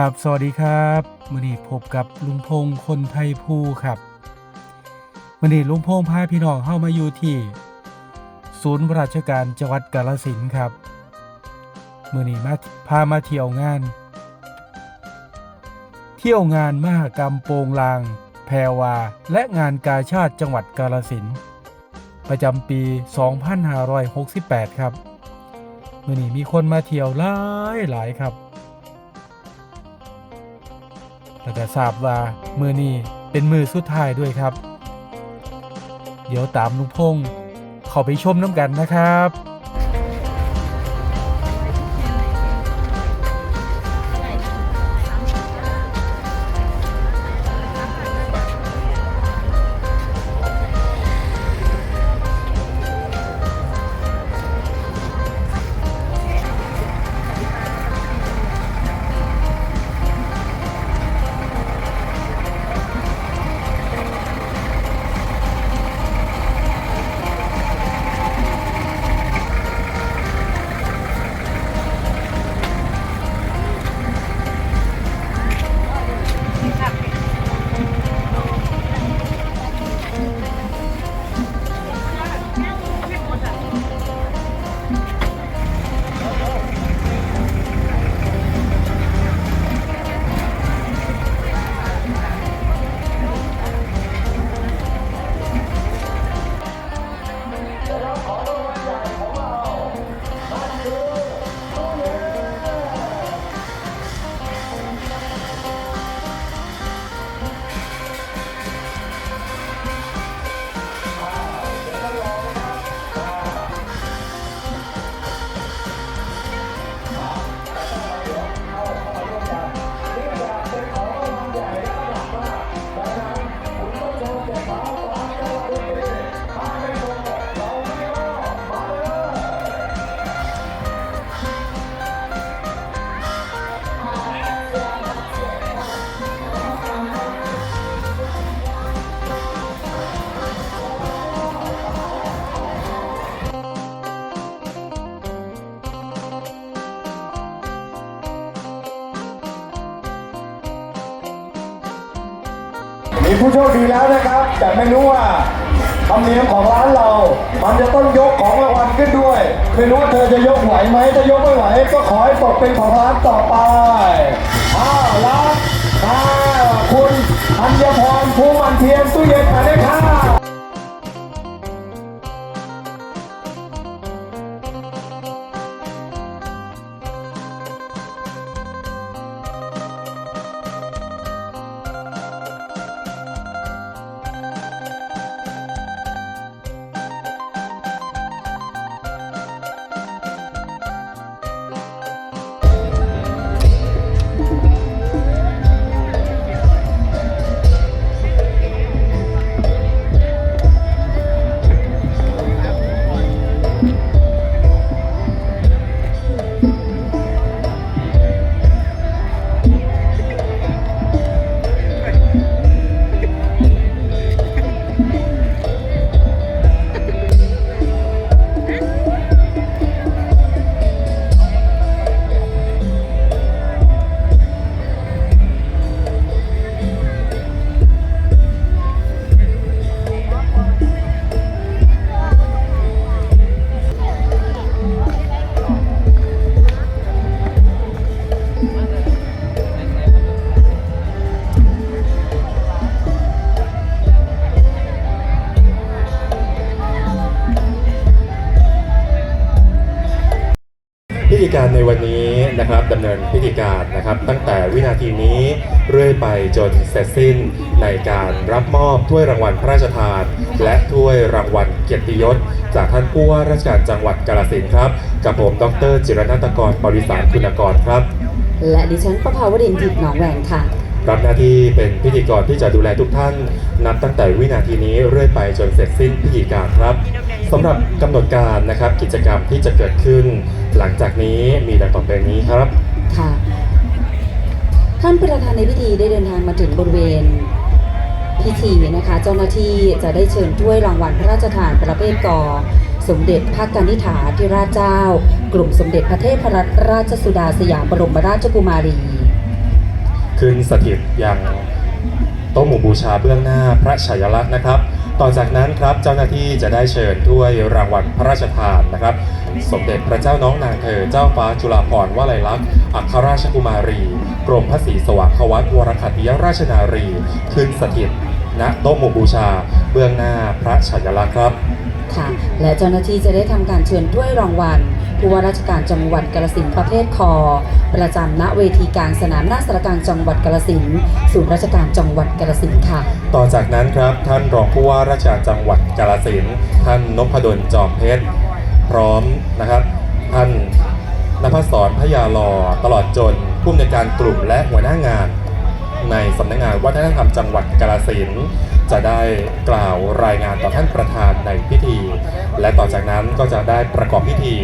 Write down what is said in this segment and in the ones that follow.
ครับสวัสดีครับมื่อนี้พบกับลุงพงษ์คนไทยภูครับมื่อนี้ลุงพงษ์พาพี่น้องเข้ามาอยู่ที่ศูนย์ราชการจังหวัดกาฬสินธุ์ครับมื่อนี้มาพามาเที่ยวงาน เที่ยวงานมหกรรมโปงลาง แพรวา และงานกาชาติจังหวัดกาฬสินธุ์ประจำปี 2568 ครับมื่อนี้มีคนมาเที่ยวหลายหลายครับ แล้วก็ทราบว่ามือนี้เป็นมือสุดท้ายด้วยครับ เดี๋ยวตามลุงพงศ์เข้าไปชมน้ำกันนะครับ มีผู้โชคดีแล้วนะครับ แต่ไม่รู้ว่าธรรมเนียมของร้านเรา มันจะต้องยกของรางวัลขึ้นด้วย ไม่รู้ว่าเธอจะยกไหวไหมถ้ายกไม่ไหว ก็ขอให้ตกเป็นของร้านต่อไป พิธีการในวันนี้นะครับดำเนินพิธีการนะครับ ตั้งแต่วินาทีนี้เรื่อยไปจนเสร็จสิ้นในการรับมอบถ้วยรางวัลพระราชทาน และถ้วยรางวัลเกียรติยศ จากท่านผู้ว่าราชการจังหวัดกาฬสินธุ์ครับ กับผมดรจิรนัตกรบริสารคุณกรครับ และดิฉันประภาวรินทร์จิตหนองแหวงค่ะ รับหน้าที่เป็นพิธีกรที่จะดูแลทุกท่าน นับตั้งแต่วินาทีนี้เรื่อยไปจนเสร็จสิ้นพิธีการครับ สำหรับกำหนดการนะครับกิจกรรมที่จะเกิดขึ้น หลังจากนี้มีดังต่อไปนี้ครับค่ะ ท่านประธานในพิธีได้เดินทางมาถึงบริเวณพิธีนะคะ เจ้าหน้าที่จะได้เชิญถ้วยรางวัลพระราชทานประเภทกอสมเด็จพระกนิษฐาธิราชเจ้า กลุ่มสมเด็จพระเทพรัตนราชสุดาสยามบรมราชกุมารี ขึ้นสถิตยังโต๊ะหมู่บูชาเบื้องหน้าพระฉายาลักษณ์นะครับ ต่อจากนั้นครับเจ้าหน้าที่จะได้เชิญถ้วยรางวัลพระราชทานนะครับ สมเด็จพระเจ้าน้องนางเธอเจ้าฟ้าจุฬาภรณ์วลัยลักษณ์อัครราชกุมารี กรมพระศรีสว่างควัตวรคัติยราชนารี ขึ้นสถิตณโต๊ะหมู่บูชา เบื้องหน้าพระฉายาลักษณ์ครับ ค่ะ และเจ้าหน้าที่จะได้ทำการเชิญถ้วยรางวัล ผู้ว่าราชการจังหวัดกาฬสินประเภทคอ ประจำณเวทีกลางสนามหน้าสารกลางจังหวัดกาฬสินศูนย์ราชการจังหวัดกาฬสินค่ะ ต่อจากนั้นครับท่านรองผู้ว่าราชการจังหวัดกาฬสินท่านนพดลจอมเพชรพร้อมนะครับ ท่านนภัสสรพยาลอตลอดจนผู้อำนวยการกลุ่มและหัวหน้างาน ในสำนักงานวัฒนธรรมจังหวัดกาฬสิน จะได้กล่าวรายงานต่อท่านประธานในพิธี และต่อจากนั้นก็จะได้ประกอบพิธี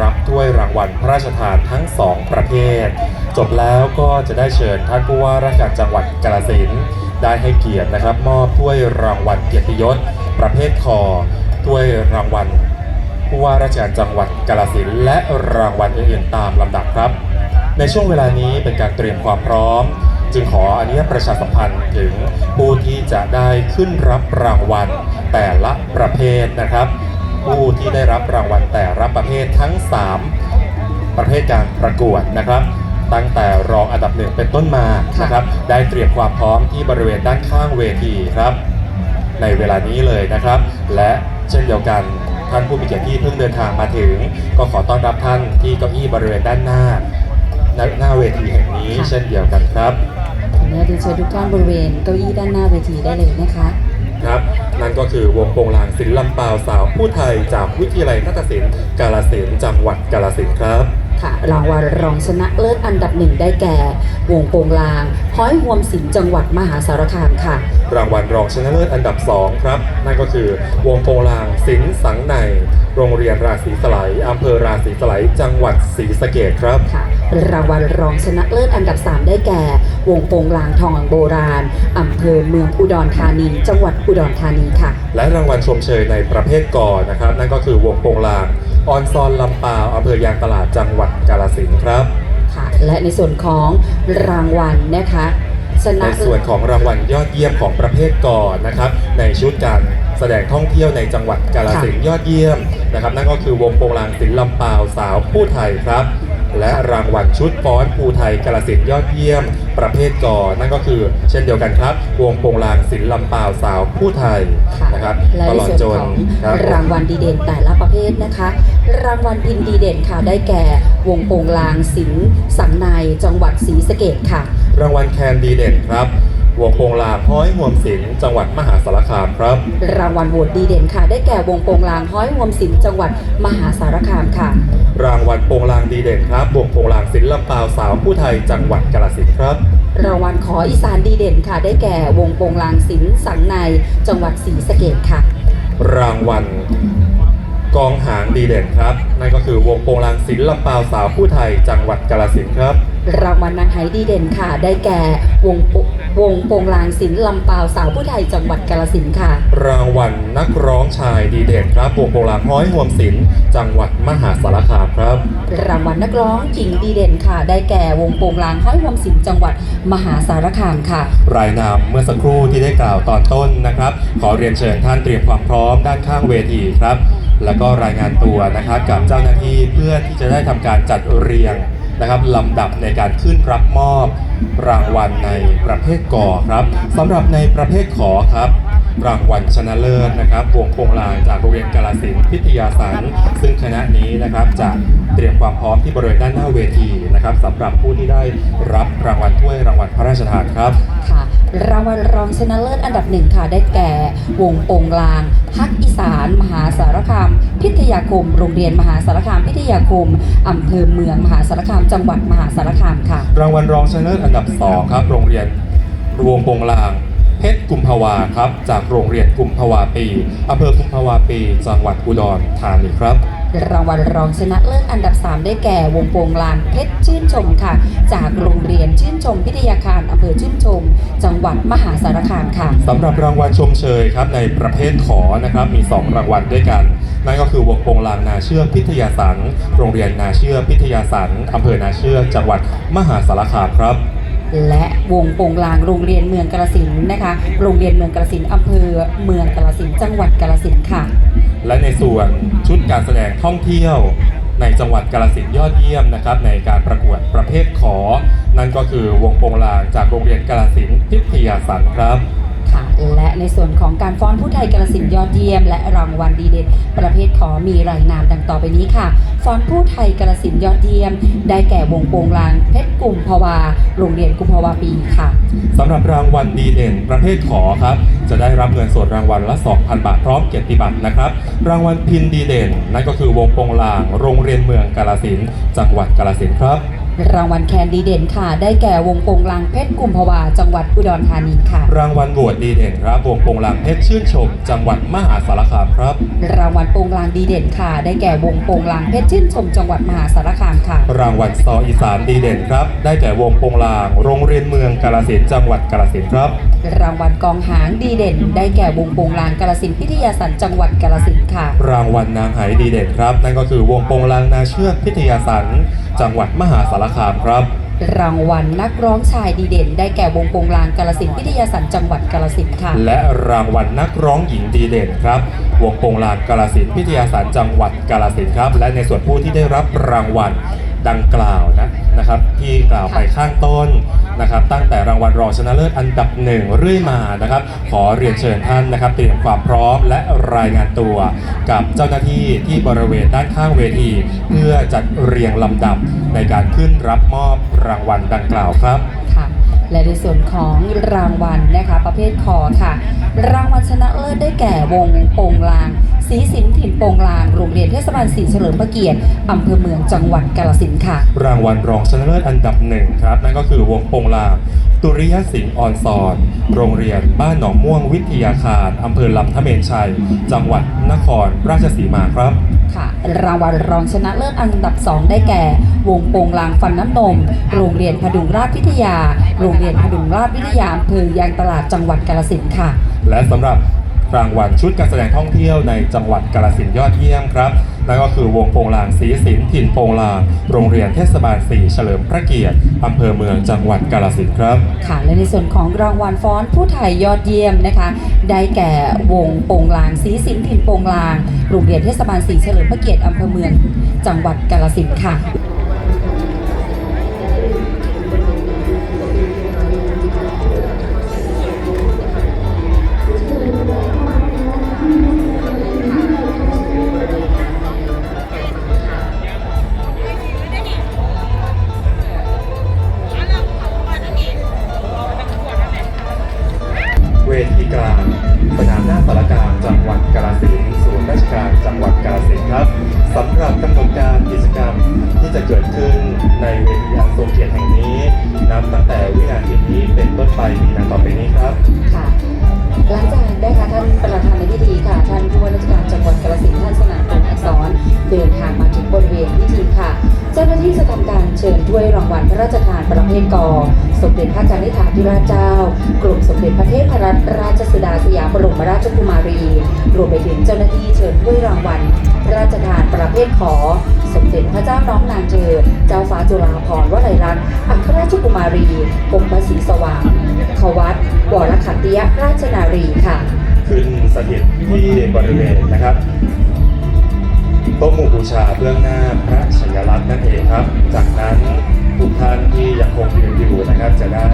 รับถ้วยรางวัลพระราชทานทั้งสองประเภทจบแล้วก็จะได้เชิญท่านผู้ว่าราชการจังหวัดกาฬสินธุ์ได้ให้เกียรตินะครับ มอบถ้วยรางวัลเกียรติยศ ประเภทคอถ้วยรางวัลผู้ว่าราชการจังหวัดกาฬสินธุ์และรางวัลอื่นๆตามลำดับครับ ในช่วงเวลานี้เป็นการเตรียมความพร้อม จึงขออนุญาตประชาสัมพันธ์ถึงผู้ที่จะได้ขึ้นรับรางวัลแต่ละประเภทนะครับ ผู้ที่ได้รับรางวัลแต่ละประเภททั้ง 3 ประเภทการประกวดนะครับตั้งแต่รองอันดับหนึ่งเป็นต้นมานะครับ ได้เตรียมความพร้อมที่บริเวณด้านข้างเวทีครับ ในเวลานี้เลยนะครับ และเช่นเดียวกันท่านผู้มีเกียรติที่เพิ่งเดินทางมาถึง ก็ขอต้อนรับท่านที่เก้าอี้บริเวณด้านหน้าหน้าเวทีแห่งนี้เช่นเดียวกันครับ เรียนเชิญทุกท่านบริเวณเก้าอี้ด้านหน้าเวทีได้เลยนะคะครับนั่นก็คือวงโปงลางศิลป์ลำปาวสาวผู้ไทยจากวิทยาลัยนาฏศิลป์กาลสินธุ์จังหวัดกาลสินธุ์ครับ ค่ะรางวัลรองชนะเลิศอันดับหนึ่งได้แก่ วงโปงลางห้อยหวมศิลป์จังหวัดมหาสารคามค่ะ รางวัลรองชนะเลิศอันดับ2ครับ นั่นก็คือ วงโปงลางศิลป์สังในโรงเรียนราศีสไลยอำเภอราศีสไลยจังหวัดศรีสะเกษครับค่ะ รางวัลรองชนะเลิศอันดับ 3 ได้แก่ วงโปงลางทองโบราณอำเภอเมืองอุดรธานี จังหวัดอุดรธานีค่ะ และรางวัลชมเชยในประเภทก่อนะครับ นั่นก็คือวงโปงลางออนซอนลำปาวอำเภอยางตลาดจังหวัดกาลสินธุ์ครับค่ะ และในส่วนของรางวัลนะคะชในนะส่วนของรางวัลยอดเยี่ยมของประเภทก่อนนะครับ ในชุดการแสดงท่องเที่ยวในจังหวัดกาฬสินธุ์ยอดเยี่ยมนะครับ นั่นก็คือวงโปงลางศิลป์ลำปาวสาวผู้ไทยครับ และรางวัลชุดฟ้อนภูไทยกาฬสินธุ์ยอดเยี่ยม ประเภทก่อนนั่นก็คือ เช่นเดียวกันครับ วงโปงลางศิลป์ลำปาวสาวผู้ไทยค่ะนะครับและตในลอดส่วนจนของครับรางวัลดีเด่นแต่ละประเภทนะคะ รางวัลพินดีเด่นค่ะได้แก่ วงโปงลางศิลป์สังในจังหวัดศรีสะเกดค่ะ รางวัลแคนดีเด่นครับ วงโปงลางห้อยห่วมศิลป์จังหวัดมหาสารคามครับ รางวัลโหวตดีเด่นค่ะ ได้แก่วงโปงลางห้อยหวมศิลป์จังหวัดมหาสารคามค่ะ รางวัลโปงลางดีเด่นครับวงโปงลางศิลป์ลำปาวสาวผู้ไทยจังหวัดกาฬสินธุ์ครับ รางวัลขออีสานดีเด่นค่ะ ได้แก่วงโปงลางศิลป์สังในจังหวัดศรีสะเกดค่ะ รางวัล กองหางดีเด่นครับ นั่นก็คือวงโปงลางศิลป์ลำปาวสาวผู้ไทยจังหวัดกาฬสินธุ์ครับ รางวัลนางไหดีเด่นค่ะ ได้แก่วงโปวงโปงลางศิลป์ลำปาวสาวผู้ไทยจังหวัดกาฬสินธุ์ค่ะ รางวัลนักร้องชายดีเด่นครับวงโปงลางห้อยห่วมศิลป์จังหวัดมหาสารคามครับ รางวัลนักร้องหญิงดีเด่นค่ะ ได้แก่วงโปงลางห้อยหวมศิลป์จังหวัดมหาสารคามค่ะ รายนามเมื่อสักครู่ที่ได้กล่าวตอนต้นนะครับ ขอเรียนเชิญท่านเตรียมความพร้อมด้านข้างเวทีครับ แล้วก็รายงานตัวนะครับกับเจ้าหน้าที่เพื่อที่จะได้ทำการจัดเรียงนะครับลำดับในการขึ้นรับมอบรางวัลในประเภทก่อครับสำหรับในประเภทขอครับ รางวัลชนะเลิศนะครับวงโปงลางจากโรงเรียนกาลสินธุ์พิทยาสันซึ่งคณะนี้นะครับจะเตรียมความพร้อมที่บริเวณด้านหน้าเวทีนะครับสำหรับผู้ที่ได้รับรางวัลถ้วยรางวัลพระราชทานครับค่ะรางวัลรองชนะเลิศอันดับหนึ่งค่ะได้แก่ วงโปงลางพักอีสาน มหาสารคาม พิทยาคม โรงเรียนมหาสารคาม พิทยาคมอำเภอเมืองมหาสารคามจังหวัดมหาสารคามค่ะ รางวัลรองชนะเลิศอันดับ2ครับโรงเรียนรวงโปงลาง เพชรกุมภาวาครับ จากโรงเรียนกุมภาวาปีอำเภอกุมภาวาปี จังหวัดอุดรธานีครับ รางวัลรองชนะเลิศอันดับ 3 ได้แก่วงโปงลานเพชรชื่นชมค่ะ จากโรงเรียนชื่นชมพิทยาคารอำเภอชื่นชม จังหวัดมหาสารคามค่ะสำหรับรางวัลชมเชยครับในประเภทขอนะครับมี 2 รางวัลด้วยกัน นั่นก็คือวงโปงลางนาเชื่อมพิทยาสันโรงเรียนนาเชื่อมพิทยาสันอำเภอนาเชื่อมจังหวัดมหาสารคามครับ และวงโปงลางโรงเรียนเมืองกาลสินนะคะ โรงเรียนเมืองกาลสินอำเภอเมืองกาลสินจังหวัดกาลสินค่ะ และในส่วนชุดการแสดงท่องเที่ยวในจังหวัดกาลสินยอดเยี่ยมนะครับในการประกวดประเภทขอ นั่นก็คือวงโปงลางจากโรงเรียนกาลสินพิทยาสันครับ และในส่วนของการฟ้อนผู้ไทยกาลสินยอดเยี่ยม และรางวัลดีเด่นประเภทขอมีรายนามดังต่อไปนี้ค่ะ ฟ้อนผู้ไทยกาลสินยอดเยี่ยม ได้แก่วงโปงลางเพชรกลุ่มภาวา โรงเรียนกุมภาวาปีค่ะสำหรับรางวัลดีเด่นประเภทขอครับ จะได้รับเงินสดรางวัลละ 2,000 บาทพร้อมเกียรติบัตรนะครับ รางวัลพินดีเด่น นั่นก็คือวงโปงลาง โรงเรียนเมืองกาลสินจังหวัดกาลสินครับ รางวัลแคนดีเด่นค่ะ ได้แก่วงโปงลางเพชรกลุ่มภาวา จังหวัดอุดรธานีค่ะ รางวัลโหวตดีเด่นครับ วงโปงลางเพชรชื่นชม จังหวัดมหาสารคามครับ รางวัลโปงลางดีเด่นค่ะ ได้แก่วงโปงลางเพชรชื่นชม จังหวัดมหาสารคามค่ะ รางวัลซออีสานดีเด่นครับ ได้แก่วงโปงลาง โรงเรียนเมืองกาลสินธุ์จังหวัดกาลสินธุ์ครับ รางวัลกองหางดีเด่น ได้แก่วงโปงลางกาลสินธุ์พิทยาสันจังหวัดกาลสินธุ์ค่ะ รางวัลนางไหดีเด่นครับ นั่นก็คือวงโปงลางนาเชือกพิทยาสัน จังหวัดมหาสารคามครับ รางวัลนักร้องชายดีเด่น ได้แก่วงโปงลางกาลสินธุ์พิทยาสันจังหวัดกาลสินธุ์ค่ะ และรางวัลนักร้องหญิงดีเด่นครับ วงโปงลางกาลสินธุ์พิทยาสารจังหวัดกาลสินธุ์ครับ และในส่วนผู้ที่ได้รับรางวัลดังกล่าวนะนะครับ ที่กล่าวไปข้างต้น นะครับตั้งแต่รางวัลรองชนะเลิศอันดับหนึ่งเรื่อยมานะครับ ขอเรียนเชิญท่านนะครับ เตรียมความพร้อมและรายงานตัว กับเจ้าหน้าที่ที่บริเวณด้านข้างเวที เพื่อจัดเรียงลำดับในการขึ้นรับมอบรางวัลดังกล่าวครับ และในส่วนของรางวัลนะคะประเภทคอค่ะ รางวัลชนะเลิศได้แก่วงโปงลางศรีสินถิ่นโปงลางโรงเรียนเทศบาลศรีเฉลิมพระเกียรติอำเภอเมืองจังหวัดกาลสินธุ์ค่ะ รางวัลรองชนะเลิศอันดับหนึ่งครับนั่นก็คือวงโปงลางตุริยสิงห์ออนซอนโรงเรียนบ้านหนองม่วงวิทยาคารอำเภอลำทะเมนชัย จังหวัดนครราชสีมาครับ ค่ะ รางวัลรองชนะเลิศอันดับ 2 ได้แก่ วงโปงลางฟันน้ำนม โรงเรียนพดุงราชวิทยา โรงเรียนพดุงราชวิทยาอำเภอยางตลาดจังหวัดกาลสินธุ์ค่ะ และสำหรับ รางวัลชุดการแสดงท่องเที่ยวในจังหวัดกาลสินยอดเยี่ยมครับนั่นก็คือวงโปงลางศรีสินถิ่นโปงลางโรงเรียนเทศบาลสี่เฉลิมพระเกียรติอำเภอเมืองจังหวัดกาลสินครับค่ะและในส่วนของรางวัลฟ้อนผู้ไทยยอดเยี่ยมนะคะ ได้แก่วงโปงลางศรีสินถิ่นโปงลางโรงเรียนเทศบาลศรีเฉลิมพระเกียรติอำเภอเมืองจังหวัดกาลสินค่ะ ได้ค่ะท่านประธานในพิธีค่ะ ท่านผู้ว่าราชการจังหวัดกาฬสินธุ์ท่านสนานพงษ์อักษรเดินทางมาถึงบริเวณพิธีค่ะ เจ้าหน้าที่จะทำการเชิญถ้วยรางวัลพระราชทานประเภทกอสมเด็จพระกนิษฐาธิราชเจ้ากรมสมเด็จพระเทพรัตนราชสุดาสยามบรมราชกุมารี รวมไปถึงเจ้าหน้าที่เชิญถ้วยรางวัลพระราชทานประเภทขอ สมเด็จพระเจ้าน้องนางเธอเจ้าฟ้าจุฬาภรณ์วลัยลักษณ์อัครราชกุมารีกรมพระศรีสว่างขวัต วรขัตติยราชนารีค่ะ ขึ้นสถิตที่บริเวณนะครับโต๊ะหมู่บูชาเบื้องหน้าพระชัยลักษณ์นั่นเองครับ จากนั้นทุกท่านที่ยังคงยืนอยู่นะครับ จะได้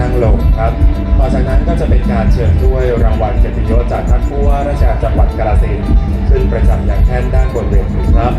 นั่งลงครับ ต่อจากนั้นก็จะเป็นการเชิญถ้วยรางวัลเกียรติยศจากท่านผู้ว่าราชการจังหวัดกาฬสินธุ์ขึ้นประจำอย่างแท่นด้านบนเวทีครับ